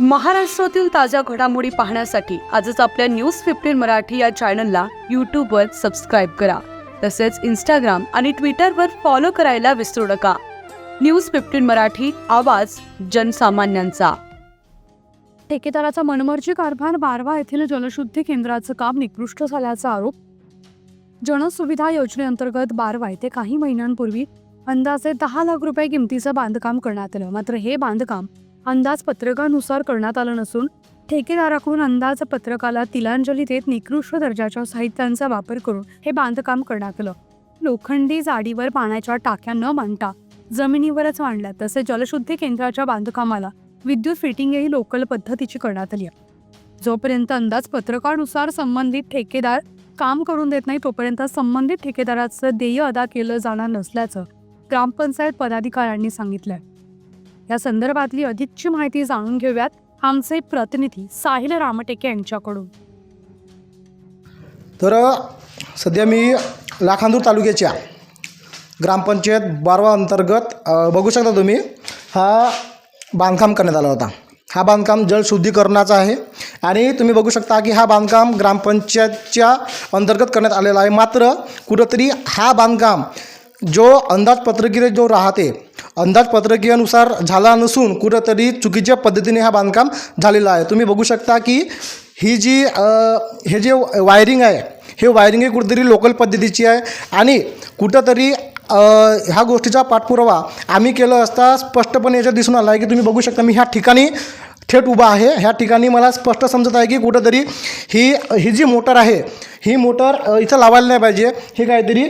महाराष्ट्रातील ताज्या घडामोडी पाहण्यासाठी आजच आपल्या न्यूज फिफ्टीन मराठी या चॅनलला यूट्यूबवर सबस्क्राईब करा. तसेच इंस्टाग्राम आणि ट्विटरवर फॉलो करायला विसरू नका. न्यूज फिफ्टीन मराठी आवाज जनसामान्यांचा. ठेकेदाराचा मनमर्जी कारभार बारवा येथील जलशुद्धी केंद्राचं काम निकृष्ट झाल्याचा आरोप. जनसुविधा योजनेअंतर्गत बारवा येथे काही महिन्यांपूर्वी अंदाजे दहा लाख रुपये किमतीचं बांधकाम करण्यात आलं. मात्र हे बांधकाम अंदाजपत्रकानुसार करण्यात आलं नसून ठेकेदाराकडून अंदाजपत्रकाला तिलांजली देत निकृष्ट दर्जाच्या साहित्यांचा वापर करून हे बांधकाम करण्यात आलं. लोखंडी जाडीवर पाण्याच्या टाक्या न मांडता जमिनीवरच मांडल्या तसेच जलशुद्धी केंद्राच्या बांधकामाला विद्युत फिटिंगही लोकल पद्धतीची करण्यात आली आहे. जोपर्यंत अंदाजपत्रकानुसार संबंधित ठेकेदार काम करून देत नाही तोपर्यंत संबंधित ठेकेदाराचं देय अदा केलं जाणार नसल्याचं ग्रामपंचायत पदाधिकाऱ्यांनी सांगितलंय. या संदर्भातली अधिकची माहिती जाणून घेऊयात आमचे प्रतिनिधी साहिल रामटेके यांच्याकडून. तर सध्या मी लाखांदूर तालुक्याच्या ग्रामपंचायत बारवा अंतर्गत बघू शकता तुम्ही हा बांधकाम करण्यात आला होता. हा बांधकाम जलशुद्धीकरणाचा आहे आणि तुम्ही बघू शकता की हा बांधकाम ग्रामपंचायतच्या अंतर्गत करण्यात आलेला आहे. मात्र कुठंतरी हा बांधकाम जो अंदाजपत्रकीय जो राहते अंदाजपत्रकीयानुसार झाला नसून कुठंतरी चुकीच्या पद्धतीने हा बांधकाम झालेला आहे. तुम्ही बघू शकता की ही जी हे जे वायरिंग आहे हे वायरिंग हे कुठेतरी लोकल पद्धतीची आहे आणि कुठंतरी ह्या गोष्टीचा पाठपुरावा आम्ही केलं असता स्पष्टपणे याच्यात दिसून आला आहे की तुम्ही बघू शकता मी ह्या ठिकाणी थेट उभा आहे. ह्या ठिकाणी मला स्पष्ट समजत आहे की कुठंतरी ही ही जी मोटर आहे ही मोटर इथं लावायला नाही पाहिजे. ही काहीतरी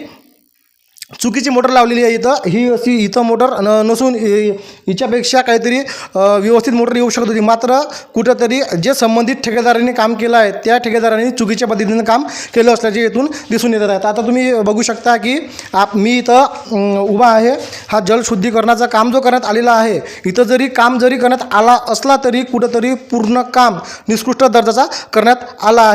चुकीची मोटर लावलेली आहे इथं. ही अशी इथं मोटर न नसून हिच्यापेक्षा काहीतरी व्यवस्थित मोटर येऊ शकत होती. मात्र कुठंतरी जे संबंधित ठेकेदारांनी काम केलं आहे त्या ठेकेदारांनी चुकीच्या पद्धतीनं काम केलं असल्याचे इथून दिसून येत आहेत. आता तुम्ही बघू शकता की आप मी इथं उभा आहे. हा जलशुद्धीकरणाचं काम जो करण्यात आलेला आहे इथं जरी काम जरी करण्यात आला असला तरी कुठंतरी पूर्ण काम निकृष्ट दर्जाचा करण्यात आला आहे.